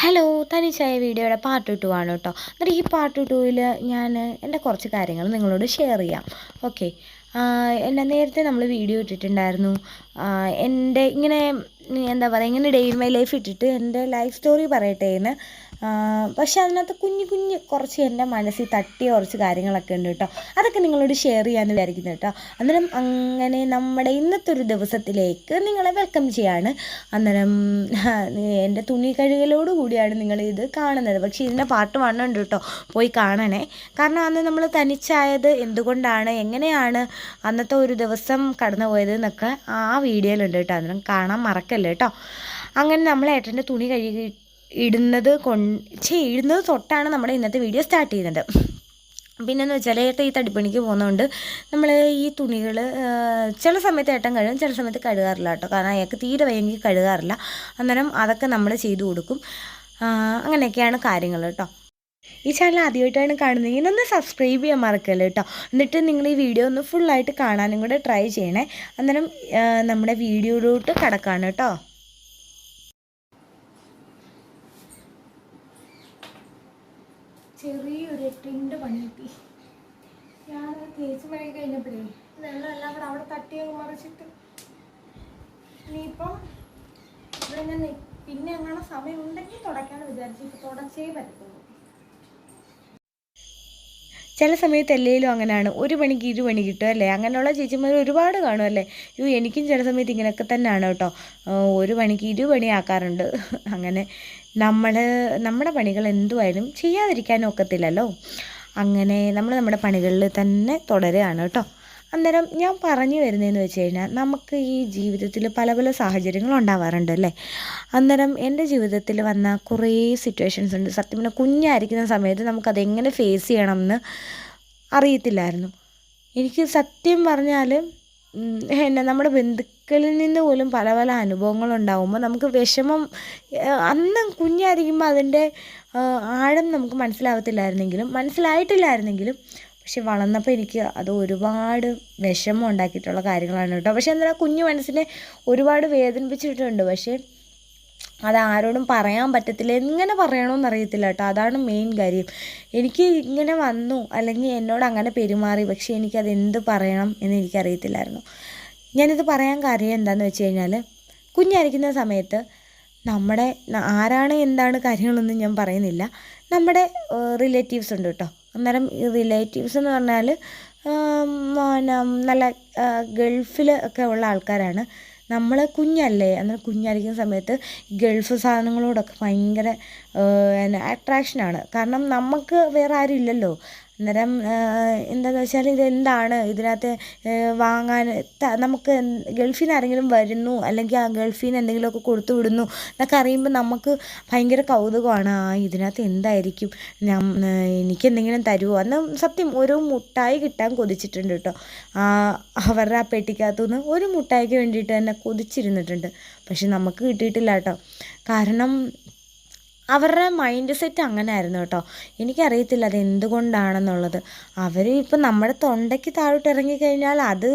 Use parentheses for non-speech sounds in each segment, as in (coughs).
Hello തനിച്ചായ വീഡിയോയുടെ part two ആണ് കേട്ടോ. എന്നിട്ട് ഈ പാർട്ട് ടുവിൽ ഞാൻ എന്റെ കുറച്ച് കാര്യങ്ങൾ നിങ്ങളോട് ഷെയർ ചെയ്യാം. ഓക്കെ എന്നെ നേരത്തെ നമ്മൾ വീഡിയോ ഇട്ടിട്ടുണ്ടായിരുന്നു. എന്റെ ഇങ്ങനെ എന്താ പറയുക ഇങ്ങനെ ഡേ ഇൻ മൈ ലൈഫ് ഇട്ടിട്ട് എന്റെ ലൈഫ് സ്റ്റോറി പറയട്ടെ എന്ന്. പക്ഷെ അതിനകത്ത് കുഞ്ഞു കുഞ്ഞ് കുറച്ച് എന്റെ മനസ്സിൽ തട്ടിയ കുറച്ച് കാര്യങ്ങളൊക്കെ ഉണ്ട് കേട്ടോ. അതൊക്കെ നിങ്ങളോട് ഷെയർ ചെയ്യാമെന്ന് വിചാരിക്കുന്നു കേട്ടോ. അന്നേരം അങ്ങനെ നമ്മുടെ ഇന്നത്തെ ഒരു ദിവസത്തിലേക്ക് നിങ്ങളെ വെൽക്കം ചെയ്യാണ്. അന്നേരം എന്റെ തുണി കഴുകലോട് കൂടിയാണ് നിങ്ങൾ ഇത് കാണുന്നത്. പക്ഷേ ഇതിന്റെ പാട്ട് വണ്ണുണ്ട് കേട്ടോ. പോയി കാണണേ. കാരണം അന്ന് നമ്മൾ തനിച്ചായത് എന്തുകൊണ്ടാണ് എങ്ങനെയാണ് അന്നത്തെ ഒരു ദിവസം കടന്നു പോയത് എന്നൊക്കെ ആ വീഡിയോയിലുണ്ട് കേട്ടോ. അന്നേരം കാണാൻ മറക്കല്ലേ കേട്ടോ അങ്ങനെ നമ്മൾ ഏട്ടന്റെ തുണി കഴുകി ഇടുന്നത് കൊണ്ട് ചേ ഇടുന്നത് തൊട്ടാണ് നമ്മുടെ ഇന്നത്തെ വീഡിയോ സ്റ്റാർട്ട് ചെയ്യുന്നത്. പിന്നെന്ന് വെച്ചാൽ ഏട്ടൻ ഈ തടിപ്പണിക്ക് പോകുന്നതുകൊണ്ട് നമ്മൾ ഈ തുണികൾ ചില സമയത്ത് ഏട്ടൻ കഴുകും ചില സമയത്ത് കഴുകാറില്ല കേട്ടോ കാരണം അയാൾക്ക് തീരെ വയ്യെങ്കിൽ കഴുകാറില്ല. അന്നേരം അതൊക്കെ നമ്മൾ ചെയ്തു കൊടുക്കും. അങ്ങനെയൊക്കെയാണ് കാര്യങ്ങൾ കേട്ടോ ഈ ചാനൽ ആദ്യമായിട്ടാണ് കാണുന്നതെങ്കിൽ ഒന്ന് സബ്സ്ക്രൈബ് ചെയ്യാൻ മറക്കല്ലോ കേട്ടോ. എന്നിട്ട് നിങ്ങൾ ഈ വീഡിയോ ഒന്ന് ഫുള്ളായിട്ട് കാണാനും കൂടെ ട്രൈ ചെയ്യണേ. അന്നേരം നമ്മുടെ വീഡിയോയിലോട്ട് കിടക്കാണ് കേട്ടോ. ചെറിയൊരു പിന്നെ അങ്ങനെ സമയം ഉണ്ടെങ്കിൽ തുടയ്ക്കാന്ന് വിചാരിച്ചു. ഇപ്പം തുടച്ചേ പറ്റത്തുള്ളൂ. ചില സമയത്ത് എല്ലേലും അങ്ങനെയാണ് ഒരു പണിക്ക് ഇരു പണി കിട്ടും അല്ലേ? അങ്ങനെയുള്ള ചേച്ചിമാർ ഒരുപാട് കാണും അല്ലേ? അയ്യോ എനിക്കും ചില സമയത്ത് ഇങ്ങനെയൊക്കെ തന്നെയാണ് കേട്ടോ. ഒരു പണിക്ക് ഇരു പണിയാക്കാറുണ്ട് (laughs) അങ്ങനെ നമ്മൾ നമ്മുടെ പണികൾ എന്തുമായാലും ചെയ്യാതിരിക്കാനും ഒക്കത്തില്ലല്ലോ അങ്ങനെ നമ്മൾ നമ്മുടെ പണികളിൽ തന്നെ തുടരുകയാണ് കേട്ടോ. അന്നേരം ഞാൻ പറഞ്ഞു വരുന്നതെന്ന് വെച്ച് കഴിഞ്ഞാൽ നമുക്ക് ഈ ജീവിതത്തിൽ പല പല സാഹചര്യങ്ങൾ ഉണ്ടാവാറുണ്ട് അല്ലേ? അന്നേരം എന്റെ ജീവിതത്തിൽ വന്ന കുറേ സിറ്റുവേഷൻസ് ഉണ്ട്. സത്യം പറഞ്ഞാൽ കുഞ്ഞായിരിക്കുന്ന സമയത്ത് നമുക്കതെങ്ങനെ ഫേസ് ചെയ്യണം എന്ന് അറിയത്തില്ലായിരുന്നു. എനിക്ക് സത്യം പറഞ്ഞാൽ എന്നെ നമ്മുടെ ബന്ധുക്കളിൽ നിന്ന് പോലും പല പല അനുഭവങ്ങൾ അനുഭവങ്ങളുണ്ടാകുമ്പോൾ നമുക്ക് വിഷമം അന്ന് കുഞ്ഞായിരിക്കുമ്പോൾ അതിന്റെ ആഴം നമുക്ക് മനസ്സിലാവത്തില്ലായിരുന്നെങ്കിലും മനസ്സിലായിട്ടില്ലായിരുന്നെങ്കിലും പക്ഷെ വളർന്നപ്പോൾ എനിക്ക് അത് ഒരുപാട് വിഷമം ഉണ്ടാക്കിയിട്ടുള്ള കാര്യങ്ങളാണ് കേട്ടോ. പക്ഷെ എന്നാൽ കുഞ്ഞു മനസ്സിനെ ഒരുപാട് വേദനിപ്പിച്ചിട്ടുണ്ട്. പക്ഷേ അത് ആരോടും പറയാൻ പറ്റത്തില്ല. എങ്ങനെ പറയണമെന്ന് അറിയത്തില്ല കേട്ടോ. അതാണ് മെയിൻ കാര്യം. എനിക്ക് ഇങ്ങനെ വന്നു അല്ലെങ്കിൽ എന്നോട് അങ്ങനെ പെരുമാറി പക്ഷേ എനിക്കത് എന്ത് പറയണം എന്ന് എനിക്കറിയത്തില്ലായിരുന്നു. ഞാനിത് പറയാൻ കാര്യം എന്താണെന്ന് വെച്ച് കഴിഞ്ഞാൽ കുഞ്ഞായിരിക്കുന്ന സമയത്ത് നമ്മുടെ ആരാണ് എന്താണ് കാര്യങ്ങളൊന്നും ഞാൻ പറയുന്നില്ല. നമ്മുടെ റിലേറ്റീവ്സ് ഉണ്ട് കേട്ടോ. അന്നേരം ഈ റിലേറ്റീവ്സ് എന്ന് പറഞ്ഞാൽ നല്ല ഗൾഫിൽ ഒക്കെ ഉള്ള ആൾക്കാരാണ്. നമ്മൾ കുഞ്ഞല്ലേ അന്നേരം കുഞ്ഞായിരിക്കുന്ന സമയത്ത് ഗൾഫ് സാധനങ്ങളോടൊക്കെ ഭയങ്കര അട്രാക്ഷനാണ് കാരണം നമുക്ക് വേറെ ആരും ഇല്ലല്ലോ. അന്നേരം എന്താണെന്ന് വെച്ചാൽ ഇതെന്താണ്? ഇതിനകത്ത് വാങ്ങാൻ നമുക്ക് ഗൾഫിൽ നിന്ന് ആരെങ്കിലും വരുന്നു അല്ലെങ്കിൽ ആ ഗൾഫിൽ നിന്ന് എന്തെങ്കിലുമൊക്കെ കൊടുത്തു വിടുന്നു എന്നൊക്കെ അറിയുമ്പോൾ നമുക്ക് ഭയങ്കര കൗതുകമാണ്. ആ ഇതിനകത്ത് എന്തായിരിക്കും? എനിക്ക് എന്തെങ്കിലും തരുമോ അന്ന് സത്യം ഒരു മുട്ടായി കിട്ടാൻ കൊതിച്ചിട്ടുണ്ട് കേട്ടോ. അവരുടെ ആ പെട്ടിക്കകത്തുനിന്ന് ഒരു മുട്ടായിക്ക് വേണ്ടിയിട്ട് തന്നെ കൊതിച്ചിരുന്നിട്ടുണ്ട്. പക്ഷെ നമുക്ക് കിട്ടിയിട്ടില്ല കേട്ടോ. കാരണം അവരുടെ മൈൻഡ് സെറ്റ് അങ്ങനെ ആയിരുന്നു കേട്ടോ. എനിക്കറിയത്തില്ല അത് എന്തുകൊണ്ടാണെന്നുള്ളത്. അവർ ഇപ്പം നമ്മുടെ തൊണ്ടയ്ക്ക് താഴോട്ട് ഇറങ്ങിക്കഴിഞ്ഞാൽ അത്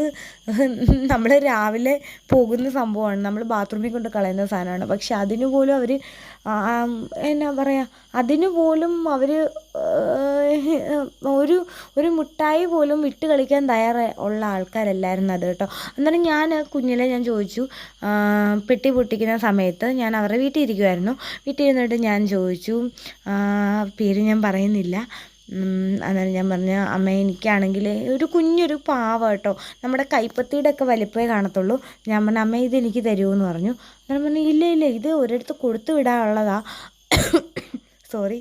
(laughs) നമ്മൾ രാവിലെ പോകുന്ന സംഭവമാണ്. നമ്മൾ ബാത്റൂമിൽ കൊണ്ട് കളയുന്ന സാധനമാണ്. പക്ഷെ അതിന് പോലും അവർ എന്നാ പറയുക അതിന് പോലും അവർ ഒരു ഒരു മുട്ടായി പോലും വിട്ട് കളിക്കാൻ തയ്യാറ ഉള്ള ആൾക്കാരല്ലായിരുന്നു അത് കേട്ടോ. അന്നേരം ഞാൻ കുഞ്ഞിലെ ഞാൻ ചോദിച്ചു പെട്ടി പൊട്ടിക്കുന്ന സമയത്ത് ഞാൻ അവരുടെ വീട്ടിൽ ഇരിക്കുമായിരുന്നു വീട്ടിൽ ഇരുന്നിട്ട് ഞാൻ ചോദിച്ചു പേര് ഞാൻ പറയുന്നില്ല. അന്നേരം ഞാൻ പറഞ്ഞു അമ്മ എനിക്കാണെങ്കിൽ ഒരു കുഞ്ഞൊരു പാവ കേട്ടോ. നമ്മുടെ കൈപ്പത്തിയുടെ ഒക്കെ വലിപ്പമേ കാണത്തുള്ളൂ. ഞാൻ പറഞ്ഞു അമ്മ ഇത് എനിക്ക് തരുമോ എന്ന് പറഞ്ഞു. അന്നേരം പറഞ്ഞു ഇല്ല ഇല്ല ഇത് ഒരിടത്ത് കൊടുത്തു വിടാനുള്ളതാ. (coughs) സോറി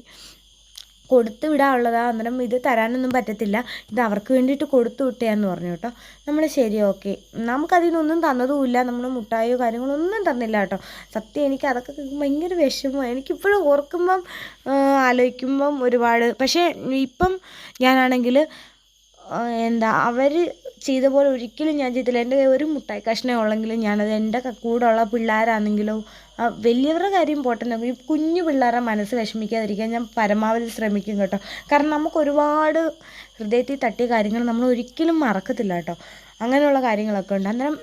കൊടുത്തു വിടാനുള്ളതാ അന്നേരം ഇത് തരാനൊന്നും പറ്റത്തില്ല. ഇത് അവർക്ക് വേണ്ടിയിട്ട് കൊടുത്തു വിട്ടേന്ന് പറഞ്ഞു കേട്ടോ. നമ്മൾ ശരി ഓക്കെ. നമുക്കതിനൊന്നും തന്നതുമില്ല. നമ്മൾ മുട്ടായോ കാര്യങ്ങളോ ഒന്നും തന്നില്ല കേട്ടോ. സത്യം എനിക്ക് അതൊക്കെ ഭയങ്കര വിഷമമാണ് എനിക്കിപ്പോഴും ഓർക്കുമ്പം ആലോചിക്കുമ്പം ഒരുപാട്. പക്ഷേ ഇപ്പം ഞാനാണെങ്കിൽ എന്താ അവർ ചെയ്ത പോലെ ഒരിക്കലും ഞാൻ ചെയ്തില്ല. എന്റെ ഒരു മുട്ടായി കഷ്ണം ഉള്ളെങ്കിലും ഞാനത് എന്റെ കൂടെ കൂടെയുള്ള പിള്ളേരാണെങ്കിലോ വലിയവരുടെ കാര്യം പോട്ടെ നോക്കും ഈ കുഞ്ഞു പിള്ളേരുടെ മനസ്സ് വിഷമിക്കാതിരിക്കാൻ ഞാൻ പരമാവധി ശ്രമിക്കും കേട്ടോ. കാരണം നമുക്ക് ഒരുപാട് ഹൃദയത്തിൽ തട്ടിയ കാര്യങ്ങൾ നമ്മൾ ഒരിക്കലും മറക്കത്തില്ല കേട്ടോ. അങ്ങനെയുള്ള കാര്യങ്ങളൊക്കെ ഉണ്ട്. അന്നേരം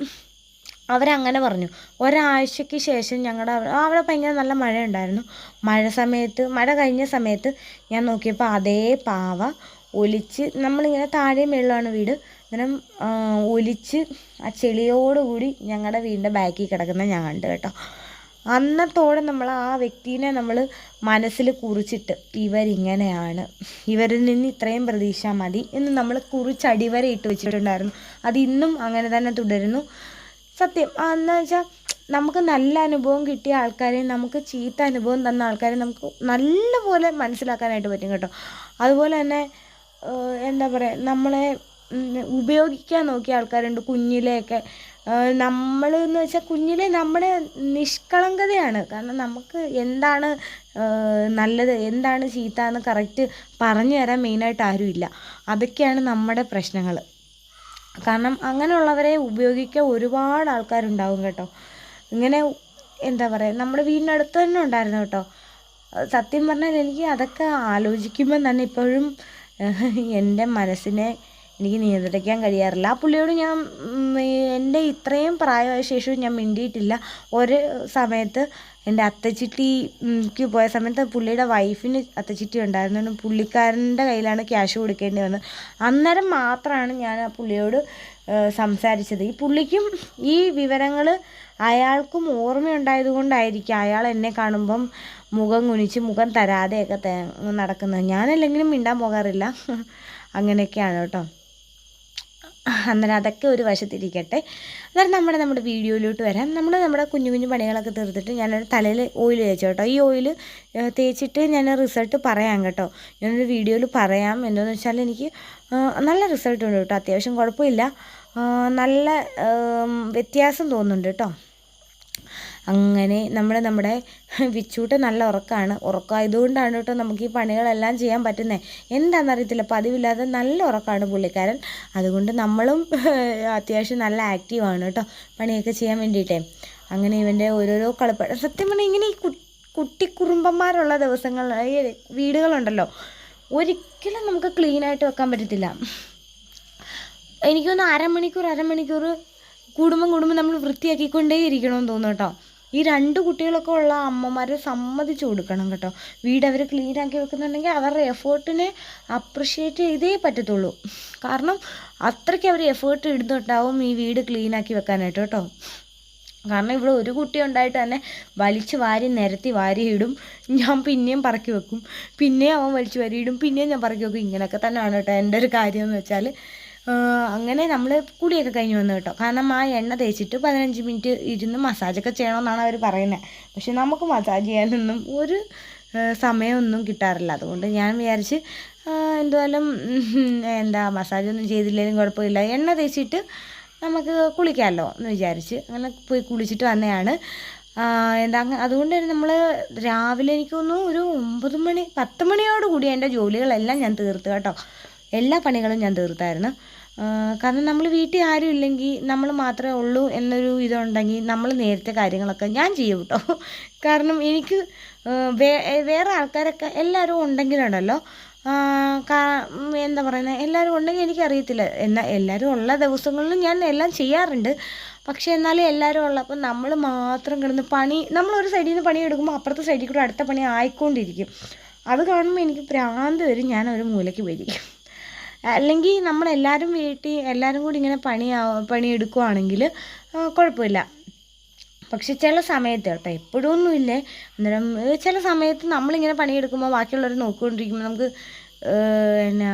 അവരങ്ങനെ പറഞ്ഞു. ഒരാഴ്ചയ്ക്ക് ശേഷം ഞങ്ങളുടെ അവിടെ ഭയങ്കര നല്ല മഴ ഉണ്ടായിരുന്നു മഴ സമയത്ത് മഴ കഴിഞ്ഞ സമയത്ത് ഞാൻ നോക്കിയപ്പോൾ അതേ പാവ ഒലിച്ച് നമ്മളിങ്ങനെ താഴെ മേളിലാണ് വീട്. അന്നേരം ഒലിച്ച് ആ ചെളിയോടുകൂടി ഞങ്ങളുടെ വീടിന്റെ ബാക്കിൽ കിടക്കുന്ന ഞാൻ കണ്ടു കേട്ടോ. അന്നത്തോടെ നമ്മൾ ആ വ്യക്തിനെ നമ്മൾ മനസ്സിൽ കുറിച്ചിട്ട് ഇവരിങ്ങനെയാണ്. ഇവരിൽ നിന്ന് ഇത്രയും പ്രതീക്ഷ മതി എന്ന് നമ്മൾ കുറിച്ചടിവര ഇട്ട് വെച്ചിട്ടുണ്ടായിരുന്നു. അത് ഇന്നും അങ്ങനെ തന്നെ തുടരുന്നു. സത്യം. എന്ന് വെച്ചാൽ നമുക്ക് നല്ല അനുഭവം കിട്ടിയ ആൾക്കാരെ നമുക്ക് ചീത്ത അനുഭവം തന്ന ആൾക്കാരെ നമുക്ക് നല്ലപോലെ മനസ്സിലാക്കാനായിട്ട് പറ്റും കേട്ടോ. അതുപോലെ തന്നെ എന്താ പറയുക നമ്മളെ ഉപയോഗിക്കാൻ നോക്കിയ ആൾക്കാരുണ്ട്. കുഞ്ഞിലെയൊക്കെ നമ്മൾ എന്ന് വെച്ചാൽ കുഞ്ഞിലെ നമ്മുടെ നിഷ്കളങ്കതയാണ്. കാരണം നമുക്ക് എന്താണ് നല്ലത് എന്താണ് ചീത്ത എന്ന് കറക്റ്റ് പറഞ്ഞു തരാൻ മെയിനായിട്ട് ആരുമില്ല അതൊക്കെയാണ് നമ്മുടെ പ്രശ്നങ്ങൾ കാരണം അങ്ങനെയുള്ളവരെ ഉപയോഗിക്കാൻ ഒരുപാട് ആൾക്കാരുണ്ടാവും കേട്ടോ. ഇങ്ങനെ എന്താ പറയുക നമ്മുടെ വീടിനടുത്ത് തന്നെ ഉണ്ടായിരുന്നു കേട്ടോ. സത്യം പറഞ്ഞാൽ എനിക്ക് അതൊക്കെ ആലോചിക്കുമ്പോൾ തന്നെ ഇപ്പോഴും എന്റെ മനസ്സിനെ എനിക്ക് നിയന്ത്രിക്കാൻ കഴിയാറില്ല. ആ പുള്ളിയോട് ഞാൻ എന്റെ ഇത്രയും പ്രായമായ ശേഷവും ഞാൻ മിണ്ടിയിട്ടില്ല. ഒരു സമയത്ത് എന്റെ അത്തച്ചിട്ടിക്ക് പോയ സമയത്ത് പുള്ളിയുടെ വൈഫിന് അത്തച്ചിട്ടി ഉണ്ടായിരുന്നു. പുള്ളിക്കാരന്റെ കയ്യിലാണ് ക്യാഷ് കൊടുക്കേണ്ടി വന്നത്. അന്നേരം മാത്രമാണ് ഞാൻ ആ പുള്ളിയോട് സംസാരിച്ചത്. ഈ പുള്ളിക്കും ഈ വിവരങ്ങൾ അയാൾക്കും ഓർമ്മയുണ്ടായത് കൊണ്ടായിരിക്കും അയാൾ എന്നെ കാണുമ്പം മുഖം കുനിച്ച് മുഖം തരാതെയൊക്കെ നടക്കുന്നത്. ഞാനല്ലെങ്കിലും മിണ്ടാൻ പോകാറില്ല. (laughs) അങ്ങനെയൊക്കെയാണ് കേട്ടോ. അന്നേരം അതൊക്കെ ഒരു വശത്തിരിക്കട്ടെ. അന്നേരം നമ്മുടെ നമ്മുടെ വീഡിയോയിലോട്ട് വരാം. നമ്മൾ നമ്മുടെ കുഞ്ഞു കുഞ്ഞു പണികളൊക്കെ തീർത്തിട്ട് ഞാനൊരു തലയിൽ ഓയിൽ തേച്ചു കേട്ടോ. ഈ ഓയിൽ തേച്ചിട്ട് ഞാൻ റിസൾട്ട് പറയാം കേട്ടോ. ഞാനൊരു വീഡിയോയിൽ പറയാം. എന്താണെന്ന് വെച്ചാൽ എനിക്ക് നല്ല റിസൾട്ട് ഉണ്ട് കേട്ടോ. അത്യാവശ്യം കുഴപ്പമില്ല. നല്ല വ്യത്യാസം തോന്നുന്നുണ്ട് കേട്ടോ. അങ്ങനെ നമ്മൾ നമ്മുടെ വിച്ചൂട്ട് നല്ല ഉറക്കമാണ് ഉറക്കമായതുകൊണ്ടാണ് കേട്ടോ നമുക്ക് ഈ പണികളെല്ലാം ചെയ്യാൻ പറ്റുന്നത് എന്താണെന്നറിയത്തില്ല പതിവില്ലാതെ നല്ല ഉറക്കമാണ് പുള്ളിക്കാരൻ. അതുകൊണ്ട് നമ്മളും അത്യാവശ്യം നല്ല ആക്റ്റീവാണ് കേട്ടോ പണിയൊക്കെ ചെയ്യാൻ വേണ്ടിയിട്ടേ. അങ്ങനെ ഇവന്റെ ഓരോരോ കളിപ്പ സത്യം പറഞ്ഞാൽ ഇങ്ങനെ ഈ കുട്ടിക്കുറുമ്പന്മാരുള്ള ദിവസങ്ങൾ വീടുകളുണ്ടല്ലോ ഒരിക്കലും നമുക്ക് ക്ലീനായിട്ട് വെക്കാൻ പറ്റത്തില്ല. എനിക്കൊന്ന് അരമണിക്കൂർ അരമണിക്കൂർ കുടുംബം കുടുംബം നമ്മൾ വൃത്തിയാക്കിക്കൊണ്ടേ ഇരിക്കണമെന്ന് തോന്നുന്നു കേട്ടോ. ഈ രണ്ട് കുട്ടികളൊക്കെ ഉള്ള അമ്മമാരെ സമ്മതിച്ചു കൊടുക്കണം കേട്ടോ. വീട് അവർ ക്ലീൻ ആക്കി വെക്കുന്നുണ്ടെങ്കിൽ അവരുടെ എഫേർട്ടിനെ അപ്രിഷ്യേറ്റ് ചെയ്തേ പറ്റത്തുള്ളൂ. കാരണം അത്രയ്ക്ക് അവർ എഫേർട്ട് ഇടുന്നുണ്ടാവും ഈ വീട് ക്ലീൻ ആക്കി വെക്കാനായിട്ട് കേട്ടോ. കാരണം ഇവിടെ ഒരു കുട്ടി ഉണ്ടായിട്ട് തന്നെ വലിച്ചു വാരി നിരത്തി വാരി ഇടും. ഞാൻ പിന്നെയും പറക്കി വെക്കും. പിന്നെയും അവൻ വലിച്ചു വാരി ഇടും. പിന്നെയും ഞാൻ പറക്കി വെക്കും. ഇങ്ങനെയൊക്കെ തന്നെയാണ് കേട്ടോ എന്റെ ഒരു കാര്യം എന്ന് വെച്ചാൽ അങ്ങനെ നമ്മൾ കുളിയൊക്കെ കഴിഞ്ഞ് വന്നു കേട്ടോ. കാരണം ആ എണ്ണ തേച്ചിട്ട് പതിനഞ്ച് മിനിറ്റ് ഇരുന്ന് മസാജൊക്കെ ചെയ്യണമെന്നാണ് അവർ പറയുന്നത് പക്ഷെ നമുക്ക് മസാജ് ചെയ്യാനൊന്നും ഒരു സമയമൊന്നും കിട്ടാറില്ല. അതുകൊണ്ട് ഞാൻ വിചാരിച്ച് എന്തായാലും എന്താ മസാജൊന്നും ചെയ്തില്ലെങ്കിലും കുഴപ്പമില്ല. എണ്ണ തേച്ചിട്ട് നമുക്ക് കുളിക്കാമല്ലോ എന്ന് വിചാരിച്ച് അങ്ങനെ പോയി കുളിച്ചിട്ട് വന്നതാണ് എന്താ അതുകൊണ്ട് തന്നെ നമ്മൾ രാവിലെ എനിക്കൊന്നും ഒരു ഒമ്പത് മണി പത്ത് മണിയോട് കൂടി എന്റെ ജോലികളെല്ലാം ഞാൻ തീർത്തു കേട്ടോ. എല്ലാ പണികളും ഞാൻ തീർത്തായിരുന്നു. കാരണം നമ്മൾ വീട്ടിൽ ആരും ഇല്ലെങ്കിൽ നമ്മൾ മാത്രമേ ഉള്ളൂ എന്നൊരു ഇതുണ്ടെങ്കിൽ നമ്മൾ നേരത്തെ കാര്യങ്ങളൊക്കെ ഞാൻ ചെയ്യും കേട്ടോ. കാരണം എനിക്ക് വേ വേറെ ആൾക്കാരൊക്കെ എല്ലാവരും ഉണ്ടെങ്കിലുണ്ടല്ലോ എന്താ പറയുന്നത് എല്ലാവരും ഉണ്ടെങ്കിൽ എനിക്കറിയത്തില്ല. എന്നാൽ എല്ലാവരും ഉള്ള ദിവസങ്ങളിലും ഞാൻ എല്ലാം ചെയ്യാറുണ്ട്. പക്ഷേ എന്നാലും എല്ലാവരും ഉള്ളപ്പോൾ നമ്മൾ മാത്രം കിടന്ന് പണി നമ്മൾ ഒരു സൈഡിൽ നിന്ന് പണി എടുക്കുമ്പോൾ അപ്പുറത്തെ സൈഡിൽ കൂടെ അടുത്ത പണി ആയിക്കൊണ്ടിരിക്കും. അത് കാണുമ്പോൾ എനിക്ക് ഭ്രാന്ത് വരും. ഞാൻ ഒരു മൂലയ്ക്ക് പോയിരിക്കും. അല്ലെങ്കിൽ നമ്മളെല്ലാവരും വീട്ടിൽ എല്ലാവരും കൂടി ഇങ്ങനെ പണി പണിയെടുക്കുവാണെങ്കിൽ കുഴപ്പമില്ല. പക്ഷെ ചില സമയത്ത് കേട്ടോ ഒന്നുമില്ല അന്നേരം ചില സമയത്ത് നമ്മളിങ്ങനെ പണിയെടുക്കുമ്പോൾ ബാക്കിയുള്ളവർ നോക്കിക്കൊണ്ടിരിക്കുമ്പോൾ നമുക്ക് എന്നാ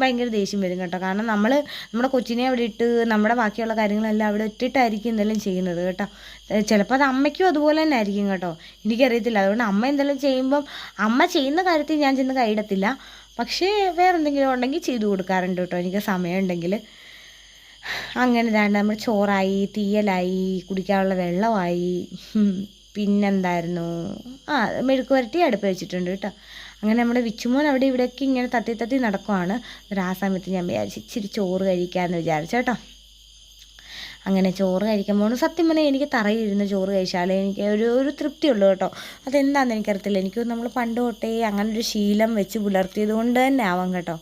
ഭയങ്കര ദേഷ്യം വരും കേട്ടോ. കാരണം നമ്മൾ നമ്മുടെ കൊച്ചിനെ അവിടെ ഇട്ട് നമ്മുടെ ബാക്കിയുള്ള കാര്യങ്ങളെല്ലാം അവിടെ ഇട്ടിട്ടായിരിക്കും എന്തെല്ലാം ചെയ്യുന്നത് കേട്ടോ. ചിലപ്പോൾ അത് അമ്മയ്ക്കും അതുപോലെ തന്നെ ആയിരിക്കും കേട്ടോ. എനിക്കറിയത്തില്ല. അതുകൊണ്ട് അമ്മ എന്തെല്ലാം ചെയ്യുമ്പം അമ്മ ചെയ്യുന്ന കാര്യത്തിൽ ഞാൻ ചെന്ന് കൈയിടത്തില്ല. പക്ഷേ വേറെ എന്തെങ്കിലും ഉണ്ടെങ്കിൽ ചെയ്തു കൊടുക്കാറുണ്ട് കേട്ടോ. എനിക്ക് സമയമുണ്ടെങ്കിൽ അങ്ങനെ ഇതാണ്ട് നമ്മൾ ചോറായി തീയലായി കുടിക്കാനുള്ള വെള്ളമായി പിന്നെന്തായിരുന്നു? ആ മെഴുക്ക് വരട്ടി അടുപ്പ് വെച്ചിട്ടുണ്ട് കേട്ടോ. അങ്ങനെ നമ്മുടെ വിച്ചുമോൻ അവിടെ ഇവിടെയൊക്കെ ഇങ്ങനെ തത്തി തത്തി നടക്കുവാണ്. ആ സമയത്ത് ഞാൻ വിചാരിച്ചു ഇച്ചിരി ചോറ് കഴിക്കാമെന്ന് വിചാരിച്ചു കേട്ടോ. അങ്ങനെ ചോറ് കഴിക്കാൻ പോകണം സത്യം പറഞ്ഞാൽ എനിക്ക് തറയിരുന്ന് ചോറ് കഴിച്ചാലേ എനിക്ക് ഒരു ഒരു തൃപ്തിയുള്ളൂ കേട്ടോ. അതെന്താണെന്ന് എനിക്കറിയത്തില്ല. എനിക്ക് നമ്മൾ പണ്ട് തൊട്ടേ അങ്ങനെ ഒരു ശീലം വെച്ച് പുലർത്തിയത് കൊണ്ട് തന്നെ ആവാം കേട്ടോ.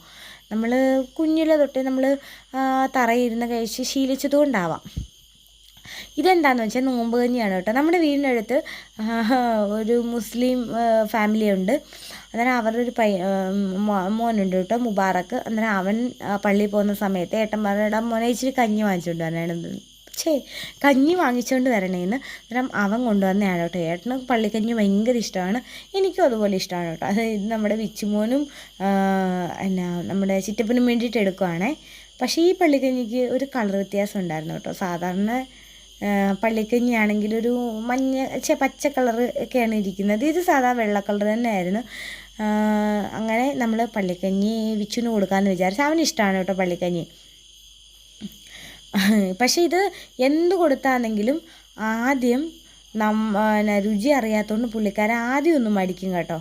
നമ്മൾ കുഞ്ഞിലെ തൊട്ടേ നമ്മൾ തറയിരുന്ന് കഴിച്ച് ശീലിച്ചത് കൊണ്ടാവാം. ഇതെന്താണെന്ന് വെച്ചാൽ നോമ്പ് കഞ്ഞിയാണ് കേട്ടോ. നമ്മുടെ വീടിന്റെ അടുത്ത് ഒരു മുസ്ലിം ഫാമിലി ഉണ്ട്. അന്നേരം അവരുടെ ഒരു പയ്യ മോനുണ്ട് കേട്ടോ മുബാറക്ക്. അന്നേരം അവൻ പള്ളിയിൽ പോകുന്ന സമയത്ത് ഏട്ടന്മാരുടെ മോനെ ഇച്ചിരി കഞ്ഞി വാങ്ങിച്ചുകൊണ്ട് വരണേന്ന് ഛേ കഞ്ഞി വാങ്ങിച്ചുകൊണ്ട് വരണേന്ന്. അന്നേരം അവൻ കൊണ്ടുവന്നതാണ് കേട്ടോ. ഏട്ടന് പള്ളിക്കഞ്ഞി ഭയങ്കര ഇഷ്ടമാണ്. എനിക്കും അതുപോലെ ഇഷ്ടമാണ് കേട്ടോ. അത് നമ്മുടെ വിച്ചുമോനും എന്നാ നമ്മുടെ ചിറ്റപ്പനും വേണ്ടിയിട്ട് എടുക്കുവാണേ. പക്ഷേ ഈ പള്ളിക്കഞ്ഞിക്ക് ഒരു കളർ വ്യത്യാസം ഉണ്ടായിരുന്നു കേട്ടോ. സാധാരണ പള്ളിക്കഞ്ഞിയാണെങ്കിൽ ഒരു മഞ്ഞ ചെ പച്ച കളർ ഒക്കെയാണ് ഇരിക്കുന്നത്. ഇത് സാധാ വെള്ള കളർ തന്നെയായിരുന്നു. അങ്ങനെ നമ്മൾ പള്ളിക്കഞ്ഞി വിച്ചുവിന് കൊടുക്കാമെന്ന് വിചാരിച്ചു. അവന് ഇഷ്ടമാണ് കേട്ടോ പള്ളിക്കഞ്ഞി. (laughs) പക്ഷേ ഇത് എന്ത് കൊടുത്താണെങ്കിലും ആദ്യം നമ്മ രുചി അറിയാത്തതുകൊണ്ട് പുള്ളിക്കാരൻ ആദ്യം ഒന്നും മടിക്കും കേട്ടോ.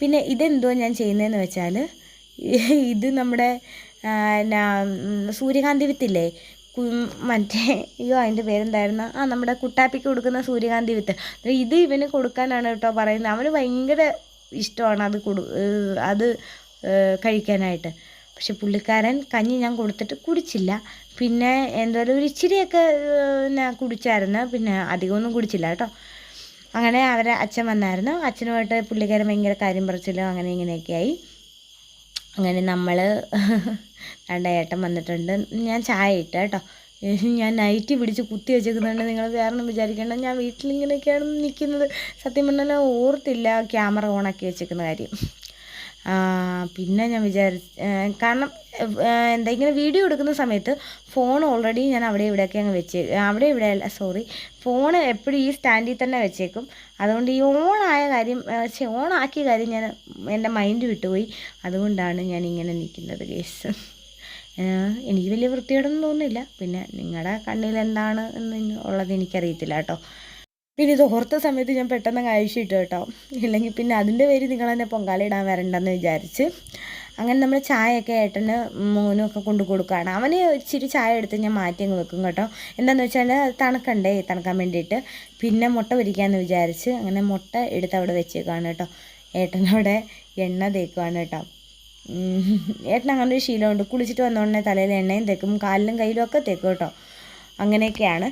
പിന്നെ ഇതെന്തോ ഞാൻ ചെയ്യുന്നതെന്ന് വെച്ചാൽ (laughs) ഇത് നമ്മുടെ സൂര്യകാന്തി വിത്തില്ലേ? മറ്റേ അയ്യോ അതിന്റെ പേരെന്തായിരുന്നു? ആ നമ്മുടെ കുട്ടാപ്പിക്ക് കൊടുക്കുന്ന സൂര്യകാന്തി വിത്ത്. ഇത് ഇവന് കൊടുക്കാനാണ് കേട്ടോ പറയുന്നത്. അവന് ഭയങ്കര ഇഷ്ടമാണ് അത് കൊടു അത് കഴിക്കാനായിട്ട്. പക്ഷെ പുള്ളിക്കാരൻ കഞ്ഞി ഞാൻ കൊടുത്തിട്ട് കുടിച്ചില്ല. പിന്നെ എന്തായാലും ഒരു ഇച്ചിരിയൊക്കെ ഞാൻ കുടിച്ചായിരുന്നു. പിന്നെ അധികമൊന്നും കുടിച്ചില്ല കേട്ടോ. അങ്ങനെ അവരെ അച്ഛൻ വന്നായിരുന്നു. അച്ഛനുമായിട്ട് പുള്ളിക്കാരൻ ഭയങ്കര കാര്യം പറിച്ചില്ലോ അങ്ങനെ ഇങ്ങനെയൊക്കെ ആയി. അങ്ങനെ നമ്മൾ രണ്ട് ഏട്ടൻ വന്നിട്ടുണ്ട്. ഞാൻ ചായ ഇട്ട കേട്ടോ. ഞാൻ നൈറ്റി പിടിച്ച് കുത്തി വെച്ചേക്കുന്നുണ്ട് നിങ്ങൾ വേറൊന്നും വിചാരിക്കേണ്ട. ഞാൻ വീട്ടിലിങ്ങനെയൊക്കെയാണ് നിൽക്കുന്നത്. സത്യം പറഞ്ഞാൽ ഓർത്തില്ല ക്യാമറ ഓണാക്കി വെച്ചേക്കുന്ന കാര്യം. പിന്നെ ഞാൻ വിചാരി കാരണം എന്താ ഇങ്ങനെ വീഡിയോ എടുക്കുന്ന സമയത്ത് ഫോൺ ഓൾറെഡി ഞാൻ അവിടെ ഇവിടെയൊക്കെ അങ്ങ് വെച്ച് അവിടെ ഇവിടെ അല്ല സോറി ഫോൺ എപ്പോഴും ഈ സ്റ്റാൻഡിൽ തന്നെ വെച്ചേക്കും. അതുകൊണ്ട് ഈ ഓണായ കാര്യം പക്ഷേ ഓണാക്കിയ കാര്യം ഞാൻ എന്റെ മൈൻഡ് വിട്ടുപോയി. അതുകൊണ്ടാണ് ഞാൻ ഇങ്ങനെ നിൽക്കുന്നത് കേസ് എനിക്ക് വലിയ വൃത്തിയോടൊന്നും തോന്നുന്നില്ല. പിന്നെ നിങ്ങളുടെ കണ്ണിൽ എന്താണ് എന്ന് ഉള്ളത് എനിക്കറിയത്തില്ല കേട്ടോ. പിന്നെ ഇത് ഓർത്ത സമയത്ത് ഞാൻ പെട്ടെന്ന് കഴിച്ചിട്ടു കേട്ടോ. ഇല്ലെങ്കിൽ പിന്നെ അതിന്റെ പേര് നിങ്ങൾ തന്നെ പൊങ്കാല ഇടാൻ വരണ്ടെന്ന് വിചാരിച്ച്. അങ്ങനെ നമ്മൾ ചായയൊക്കെ ഏട്ടന് മോനും ഒക്കെ കൊണ്ടു കൊടുക്കുകയാണ്. അവന് ഇച്ചിരി ചായ എടുത്ത് ഞാൻ മാറ്റി അങ്ങ് വെക്കും കേട്ടോ. എന്താണെന്ന് വെച്ചാൽ തണുക്കണ്ടേ തണുക്കാൻ വേണ്ടിയിട്ട്. പിന്നെ മുട്ട പൊരിക്കാമെന്ന് വിചാരിച്ച് അങ്ങനെ മുട്ട എടുത്ത് അവിടെ വെച്ചേക്കാണ് കേട്ടോ. ഏട്ടനവിടെ എണ്ണ തേക്കുവാണ് കേട്ടോ. ഏട്ടൻ അങ്ങനെ ഒരു ശീലമുണ്ട്. കുളിച്ചിട്ട് വന്നോടനെ തലയിൽ എണ്ണയും തേക്കും കാലിലും കയ്യിലും ഒക്കെ തേക്കും കേട്ടോ. അങ്ങനെയൊക്കെയാണ്.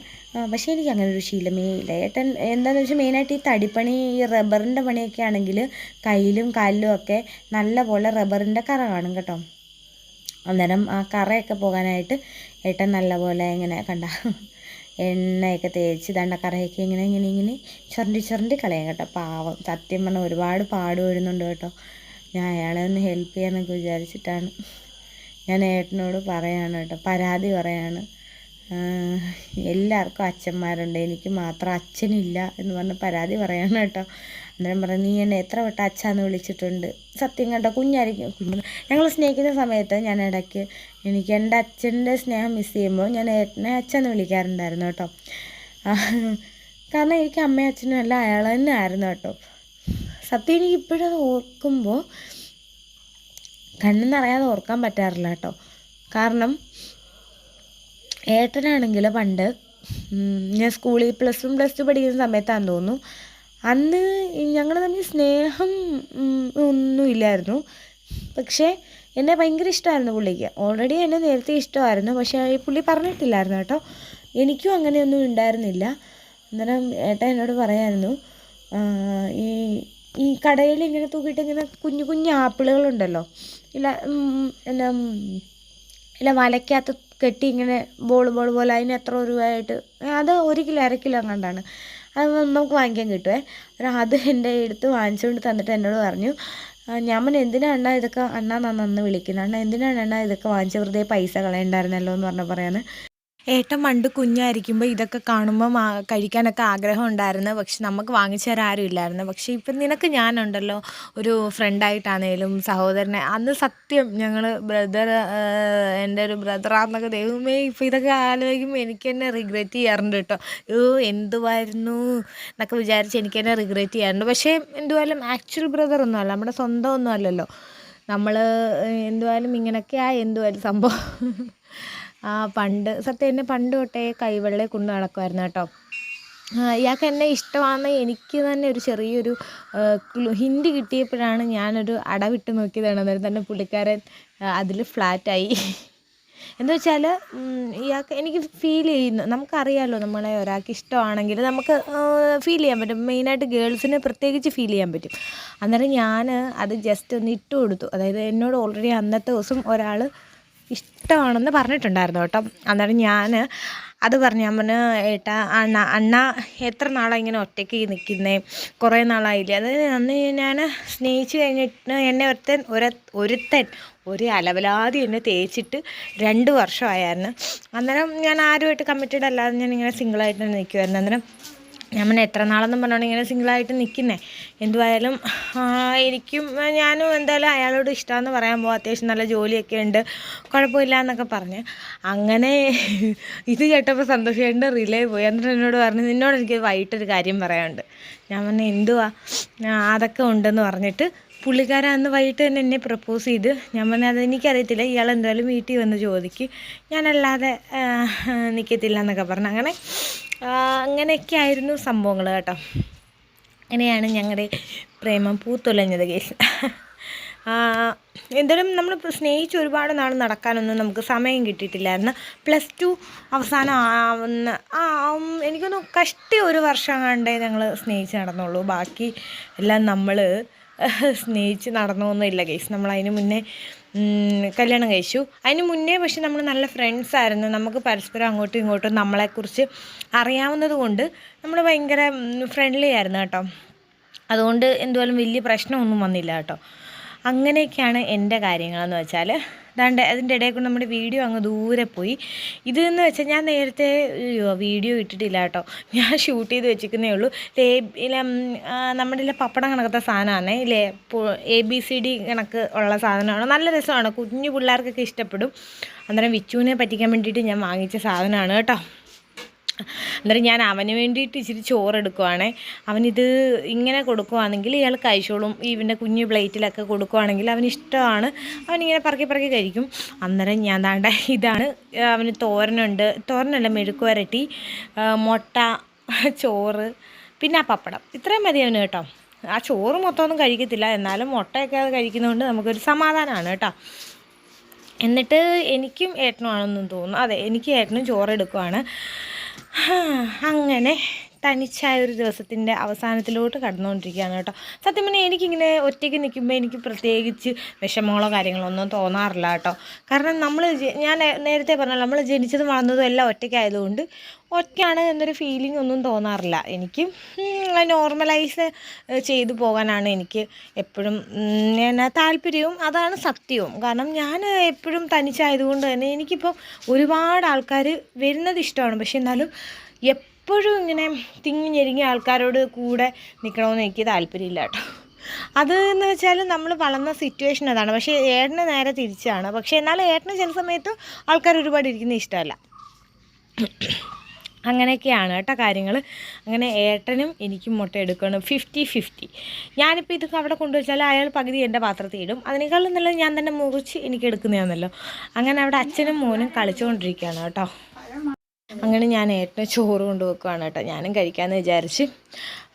പക്ഷേ എനിക്ക് അങ്ങനെ ഒരു ശീലമേ ഇല്ല. ഏട്ടൻ എന്താണെന്ന് വെച്ചാൽ മെയിനായിട്ട് ഈ തടിപ്പണി ഈ റബ്ബറിന്റെ പണിയൊക്കെ ആണെങ്കിൽ കയ്യിലും കാലിലും ഒക്കെ നല്ല പോലെ റബ്ബറിന്റെ കറ കാണും കേട്ടോ. അന്നേരം ആ കറയൊക്കെ പോകാനായിട്ട് ഏട്ടൻ നല്ലപോലെ ഇങ്ങനെ കണ്ട എണ്ണയൊക്കെ തേച്ച് ദണ്ട കറയൊക്കെ ഇങ്ങനെ ഇങ്ങനെ ഇങ്ങനെ ചുരണ്ടി ചുരണ്ടി കളയാം കേട്ടോ. പാവം സത്യം പറഞ്ഞാൽ ഒരുപാട് പാട് വരുന്നുണ്ട് കേട്ടോ. ഞാൻ അയാളെ ഒന്ന് ഹെൽപ്പ് ചെയ്യാമെന്നൊക്കെ വിചാരിച്ചിട്ടാണ് ഞാൻ ഏട്ടനോട് പറയാണ് കേട്ടോ. പരാതി പറയാണ്. എല്ലാവർക്കും അച്ഛന്മാരുണ്ട്. എനിക്ക് മാത്രം അച്ഛനില്ല എന്ന് പറഞ്ഞ് പരാതി പറയണം കേട്ടോ. അന്നേരം പറഞ്ഞു നീ എന്നെ എത്ര വട്ടം അച്ഛാന്ന് വിളിച്ചിട്ടുണ്ട്? സത്യം കേട്ടോ കുഞ്ഞായിരിക്കും. കുഞ്ഞ് ഞങ്ങൾ സ്നേഹിക്കുന്ന സമയത്ത് ഞാൻ ഇടയ്ക്ക് എനിക്ക് എന്റെ അച്ഛന്റെ സ്നേഹം മിസ് ചെയ്യുമ്പോൾ ഞാൻ ഏട്ടനെ അച്ഛന്ന് വിളിക്കാറുണ്ടായിരുന്നു കേട്ടോ. കാരണം എനിക്ക് അമ്മയും അച്ഛനും അല്ല അയാൾ തന്നെ ആയിരുന്നു കേട്ടോ. സത്യം എനിക്ക് ഇപ്പോഴത് ഓർക്കുമ്പോൾ കണ്ണെന്നറിയാതെ ഓർക്കാൻ പറ്റാറില്ല കേട്ടോ. കാരണം ഏട്ടനാണെങ്കിൽ പണ്ട് ഞാൻ സ്കൂളിൽ പ്ലസ് വൺ പ്ലസ് ടു പഠിക്കുന്ന സമയത്താണെന്ന് തോന്നുന്നു. അന്ന് ഞങ്ങൾ തമ്മിൽ സ്നേഹം ഒന്നുമില്ലായിരുന്നു. പക്ഷേ എന്നെ ഭയങ്കര ഇഷ്ടമായിരുന്നു പുള്ളിക്ക്. ഓൾറെഡി എന്നെ നേരത്തെ ഇഷ്ടമായിരുന്നു. പക്ഷേ ഈ പുള്ളി പറഞ്ഞിട്ടില്ലായിരുന്നു കേട്ടോ. എനിക്കും അങ്ങനെയൊന്നും ഉണ്ടായിരുന്നില്ല. അന്നേരം ഏട്ടൻ എന്നോട് പറയായിരുന്നു ഈ ഈ കടയിൽ ഇങ്ങനെ തൂക്കിയിട്ട് ഇങ്ങനെ കുഞ്ഞു കുഞ്ഞു ആപ്പിളുകളുണ്ടല്ലോ. ഇല്ല എന്നാ ഇല്ല വലയ്ക്കകത്ത് കെട്ടി ഇങ്ങനെ ബോൾ ബോൾ പോലെ അതിന് എത്ര രൂപയായിട്ട് അത് ഒരു കിലോ അര കിലോ കണ്ടാണ് അത് നമുക്ക് വാങ്ങിക്കാൻ കിട്ടുമേ അത് എന്റെ അടുത്ത് വാങ്ങിച്ചുകൊണ്ട് തന്നിട്ട് എന്നോട് പറഞ്ഞു ഞാൻ എന്തിനാണ് അണ്ണാ ഇതൊക്കെ അണ്ണ നന്ന് വിളിക്കുന്നത് അണ്ണ എന്തിനാണ് അണ്ണ ഇതൊക്കെ വാങ്ങിച്ച്? വെറുതെ പൈസ കളയണ്ടായിരുന്നല്ലോ എന്ന് പറഞ്ഞ പറയാന്ന്. ഏട്ടൻ പണ്ട് കുഞ്ഞായിരിക്കുമ്പോൾ ഇതൊക്കെ കാണുമ്പോൾ കഴിക്കാനൊക്കെ ആഗ്രഹം ഉണ്ടായിരുന്നു. പക്ഷെ നമുക്ക് വാങ്ങിച്ചു തരാൻ ആരും ഇല്ലായിരുന്നു. പക്ഷെ ഇപ്പം നിനക്ക് ഞാനുണ്ടല്ലോ. ഒരു ഫ്രണ്ടായിട്ടാണേലും സഹോദരനെ. അന്ന് സത്യം ഞങ്ങൾ ബ്രദർ എന്റെ ഒരു ബ്രദറാന്നൊക്കെ ദൈവമേ ഇപ്പം ഇതൊക്കെ ആലോചിക്കുമ്പോൾ എനിക്ക് തന്നെ റിഗ്രറ്റ് ചെയ്യാറുണ്ട് കേട്ടോ. ഓ എന്തുവായിരുന്നു എന്നൊക്കെ വിചാരിച്ച് എനിക്ക് തന്നെ റിഗ്രറ്റ് ചെയ്യാറുണ്ട്. പക്ഷേ എന്തുവായാലും ആക്ച്വൽ ബ്രദർ ഒന്നും അല്ല നമ്മുടെ സ്വന്തം ഒന്നും അല്ലല്ലോ നമ്മൾ എന്തുവായാലും ഇങ്ങനെയൊക്കെയാ എന്തുവായാലും സംഭവം. പണ്ട് സത്യം എന്നെ പണ്ട് തൊട്ടേ കൈവെള്ളയിൽ കൊണ്ട് നടക്കുമായിരുന്നു കേട്ടോ. ഇയാൾക്ക് എന്നെ ഇഷ്ടമാണെന്ന് എനിക്ക് തന്നെ ഒരു ചെറിയൊരു ഹിൻഡ് കിട്ടിയപ്പോഴാണ് ഞാനൊരു അടവിട്ട് നോക്കിയതാണ് അന്നേരം തന്നെ പുള്ളിക്കാരൻ അതിൽ ഫ്ലാറ്റായി എന്ന് വെച്ചാൽ ഇയാൾക്ക് എനിക്ക് ഫീൽ ചെയ്യുന്നു നമുക്കറിയാമല്ലോ നമ്മളെ ഒരാൾക്ക് ഇഷ്ടമാണെങ്കിൽ നമുക്ക് ഫീൽ ചെയ്യാൻ പറ്റും. മെയിനായിട്ട് ഗേൾസിന് പ്രത്യേകിച്ച് ഫീൽ ചെയ്യാൻ പറ്റും. അന്നേരം ഞാൻ അത് ജസ്റ്റ് ഒന്ന് ഇട്ട് കൊടുത്തു അതായത് എന്നോട് ഓൾറെഡി അന്നത്തെ ദിവസം ഒരാൾ ഇഷ്ടമാണെന്ന് പറഞ്ഞിട്ടുണ്ടായിരുന്നു കേട്ടോ. അന്നേരം ഞാൻ അത് പറഞ്ഞു അമ്മന് ഏട്ടാ അണ്ണ അണ്ണ എത്ര നാളാണ് ഇങ്ങനെ ഒറ്റയ്ക്ക് നിൽക്കുന്നേ? കുറേ നാളായില്ലേ? അത് അന്ന് ഞാൻ സ്നേഹിച്ച് കഴിഞ്ഞിട്ട് എന്നെ ഒരുത്തൻ ഒരു ഒരുത്തൻ ഒരു അലവലാതി എന്നെ തേച്ചിട്ട് രണ്ട് വർഷമായിരുന്നു അന്നേരം ഞാൻ ആരുമായിട്ട് കമ്മിറ്റഡ് അല്ലാതെ ഞാൻ ഇങ്ങനെ സിംഗിളായിട്ട് നിൽക്കുമായിരുന്നു അന്നേരം ഞാൻ പിന്നെ എത്ര നാളെന്നും പറഞ്ഞോണ്ട് ഇങ്ങനെ സിംഗിളായിട്ട് നിൽക്കുന്നേ എന്തുവായാലും എനിക്കും ഞാനും എന്തായാലും അയാളോട് ഇഷ്ടമാണെന്ന് പറയാൻ പോകും അത്യാവശ്യം നല്ല ജോലിയൊക്കെ ഉണ്ട്. കുഴപ്പമില്ല എന്നൊക്കെ പറഞ്ഞ്. അങ്ങനെ ഇത് കേട്ടപ്പോൾ സന്തോഷമായിട്ട് റിലേ പോയി. എന്നിട്ട് എന്നോട് പറഞ്ഞു നിന്നോട് എനിക്ക് വൈകിട്ടൊരു കാര്യം പറയാനുണ്ട്. ഞാൻ പറഞ്ഞു എന്തുവാ? അതൊക്കെ ഉണ്ടെന്ന് പറഞ്ഞിട്ട് പുള്ളിക്കാരൻ അന്ന് വൈകിട്ട് തന്നെ എന്നെ പ്രപ്പോസ് ചെയ്ത്. ഞാൻ പറഞ്ഞു അത് എനിക്കറിയത്തില്ല ഇയാൾ എന്തായാലും വീട്ടിൽ വന്ന് ചോദിക്കും. ഞാനല്ലാതെ നിൽക്കത്തില്ല എന്നൊക്കെ പറഞ്ഞു. അങ്ങനെ അങ്ങനെയൊക്കെ ആയിരുന്നു സംഭവങ്ങൾ കേട്ടോ. അങ്ങനെയാണ് ഞങ്ങളുടെ പ്രേമം പൂത്തൊലഞ്ഞത് കേസ്. എന്തായാലും നമ്മൾ സ്നേഹിച്ച് ഒരുപാട് നാൾ നടക്കാനൊന്നും നമുക്ക് സമയം കിട്ടിയിട്ടില്ലായിരുന്നു പ്ലസ് ടു അവസാനം ആവുന്ന എനിക്കൊന്ന് കഷ്ടി ഒരു വർഷം കണ്ടേ ഞങ്ങൾ സ്നേഹിച്ച് നടന്നുള്ളൂ ബാക്കി എല്ലാം നമ്മൾ സ്നേഹിച്ച് നടന്നൊന്നുമില്ല കേസ് നമ്മൾ അതിന് മുന്നേ കല്യാണം കഴിച്ചു. അതിന് മുന്നേ പക്ഷെ നമ്മൾ നല്ല ഫ്രണ്ട്സ് ആയിരുന്നു. നമുക്ക് പരസ്പരം അങ്ങോട്ടും ഇങ്ങോട്ടും നമ്മളെക്കുറിച്ച് അറിയാവുന്നത് കൊണ്ട് നമ്മൾ ഭയങ്കര ഫ്രണ്ട്ലി ആയിരുന്നു കേട്ടോ. അതുകൊണ്ട് എന്തുവായാലും വലിയ പ്രശ്നമൊന്നും വന്നില്ല കേട്ടോ. അങ്ങനെയൊക്കെയാണ് എന്റെ കാര്യങ്ങളെന്ന് വെച്ചാൽ അതാണ്ട് അതിന്റെ ഇടയിൽ കൊണ്ട് നമ്മുടെ വീഡിയോ അങ്ങ് ദൂരെ പോയി. ഇതെന്ന് വെച്ചാൽ ഞാൻ നേരത്തെ വീഡിയോ ഇട്ടിട്ടില്ല കേട്ടോ. ഞാൻ ഷൂട്ട് ചെയ്ത് വെച്ചിരിക്കുന്നേ ഉള്ളൂ. നമ്മുടെ പപ്പടം കണക്കത്തെ സാധനമാണ്. ഇല്ലേ എ ബി സി ഡി കണക്ക് ഉള്ള സാധനമാണ്. നല്ല രസമാണ്. കുഞ്ഞു പിള്ളേർക്കൊക്കെ ഇഷ്ടപ്പെടും. അന്നേരം വിച്ചുവിനെ പറ്റിക്കാൻ വേണ്ടിയിട്ട് ഞാൻ വാങ്ങിച്ച സാധനമാണ് കേട്ടോ. അന്നേരം ഞാൻ അവന് വേണ്ടിയിട്ട് ഇച്ചിരി ചോറ് എടുക്കുവാണേ അവനിത് ഇങ്ങനെ കൊടുക്കുവാണെങ്കിൽ ഇയാൾ കഴിച്ചോളും. ഇവന്റെ കുഞ്ഞു പ്ലേറ്റിലൊക്കെ കൊടുക്കുവാണെങ്കിൽ അവന് ഇഷ്ടമാണ്. അവനിങ്ങനെ പറക്കി പറക്കി കഴിക്കും. അന്നേരം ഞാൻ താണ്ട ഇതാണ് അവന് തോരനുണ്ട്. തോരനല്ല മെഴുക്ക് വരട്ടി മുട്ട ചോറ് പിന്നെ പപ്പടം. ഇത്രയും മതി അവന് കേട്ടോ. ആ ചോറ് മൊത്തമൊന്നും കഴിക്കത്തില്ല. എന്നാലും മുട്ടയൊക്കെ അത് കഴിക്കുന്നതുകൊണ്ട് നമുക്കൊരു സമാധാനമാണ് കേട്ടോ. എന്നിട്ട് എനിക്കും ഏട്ടനുമാണെന്നും തോന്നുന്നു. അതെ എനിക്ക് ഏട്ടനും ചോറ് എടുക്കുവാണ്. അങ്ങനെ തനിച്ചായ ഒരു ദിവസത്തിന്റെ അവസാനത്തിലോട്ട് കടന്നുകൊണ്ടിരിക്കുകയാണ് കേട്ടോ. സത്യം പറഞ്ഞാൽ എനിക്കിങ്ങനെ ഒറ്റയ്ക്ക് നിൽക്കുമ്പോൾ എനിക്ക് പ്രത്യേകിച്ച് വിഷമങ്ങളോ കാര്യങ്ങളോ ഒന്നും തോന്നാറില്ല കേട്ടോ. കാരണം നമ്മൾ ഞാൻ നേരത്തെ പറഞ്ഞല്ലോ നമ്മൾ ജനിച്ചതും വളർന്നതും എല്ലാം ഒറ്റയ്ക്കായതുകൊണ്ട് ഒറ്റയാണ് എന്നൊരു ഫീലിംഗ് ഒന്നും തോന്നാറില്ല. എനിക്ക് നോർമലൈസ് ചെയ്തു പോകാനാണ് എനിക്ക് എപ്പോഴും എന്നാ താല്പര്യവും അതാണ് സത്യവും. കാരണം ഞാൻ എപ്പോഴും തനിച്ചായതുകൊണ്ട് തന്നെ എനിക്കിപ്പോൾ ഒരുപാട് ആൾക്കാർ വരുന്നത് ഇഷ്ടമാണ്. പക്ഷെ എന്നാലും എപ്പോഴും ഇങ്ങനെ തിങ്ങി ഞെരുങ്ങിയ ആൾക്കാരോട് കൂടെ നിൽക്കണമെന്ന് എനിക്ക് താല്പര്യമില്ല കേട്ടോ. അത് എന്ന് വെച്ചാൽ നമ്മൾ വളർന്ന സിറ്റുവേഷൻ അതാണ്. പക്ഷേ ഏട്ടന് നേരെ തിരിച്ചാണ്. പക്ഷേ എന്നാൽ ഏട്ടന് ചില സമയത്ത് ആൾക്കാർ ഒരുപാട് ഇരിക്കുന്ന ഇഷ്ടമല്ല. അങ്ങനെയൊക്കെയാണ് കേട്ടോ കാര്യങ്ങൾ അങ്ങനെ ഏട്ടനും എനിക്കും മുട്ട എടുക്കണം. ഫിഫ്റ്റി ഫിഫ്റ്റി ഞാനിപ്പോൾ ഇതൊക്കെ അവിടെ കൊണ്ടുവച്ചാൽ അയാൾ പകുതി എന്റെ പാത്രത്തിൽ ഇടും. അതിനേക്കാളും നല്ലത് ഞാൻ തന്നെ മുറിച്ച് എനിക്ക് എടുക്കുന്നതാണല്ലോ. അങ്ങനെ അവിടെ അച്ഛനും മോനും കളിച്ചുകൊണ്ടിരിക്കുകയാണ് കേട്ടോ. അങ്ങനെ ഞാൻ ഏട്ടന് ചോറ് കൊണ്ടുവെക്കുവാണ് കേട്ടോ. ഞാനും കഴിക്കാമെന്ന് വിചാരിച്ച്.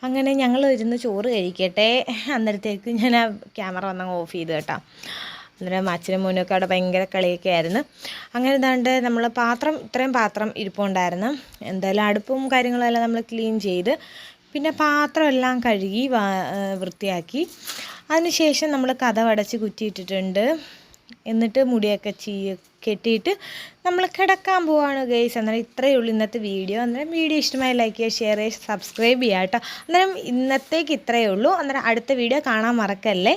അങ്ങനെ ഞങ്ങൾ ഇരുന്ന് ചോറ് കഴിക്കട്ടെ. അന്നേരത്തേക്ക് ഞാൻ ആ ക്യാമറ വന്നങ്ങ് ഓഫ് ചെയ്ത് കേട്ടോ. അന്നേരം അച്ഛനും മോനൊക്കെ അവിടെ ഭയങ്കര കളിയൊക്കെ ആയിരുന്നു. അങ്ങനെ ഇതാണ്ട് നമ്മൾ പാത്രം ഇത്രയും പാത്രം ഇരിപ്പുണ്ടായിരുന്നു. എന്തായാലും അടുപ്പും കാര്യങ്ങളെല്ലാം നമ്മൾ ക്ലീൻ ചെയ്ത് പിന്നെ പാത്രമെല്ലാം കഴുകി വൃത്തിയാക്കി. അതിനുശേഷം നമ്മൾ കഥ വടച്ച് കുറ്റിയിട്ടിട്ടുണ്ട്. എന്നിട്ട് മുടിയൊക്കെ ചീയ കെട്ടിയിട്ട് നമ്മൾ കിടക്കാൻ പോവാണ് ഗൈസ് അന്നേരം ഇത്രയേ ഉള്ളൂ ഇന്നത്തെ വീഡിയോ അന്നേരം വീഡിയോ ഇഷ്ടമായി ലൈക്ക് ചെയ്യുക ഷെയർ ചെയ്യുക സബ്സ്ക്രൈബ് ചെയ്യുക കേട്ടോ. അന്നേരം ഇന്നത്തേക്ക് ഇത്രയേ ഉള്ളൂ. അന്നേരം അടുത്ത വീഡിയോ കാണാൻ മറക്കല്ലേ?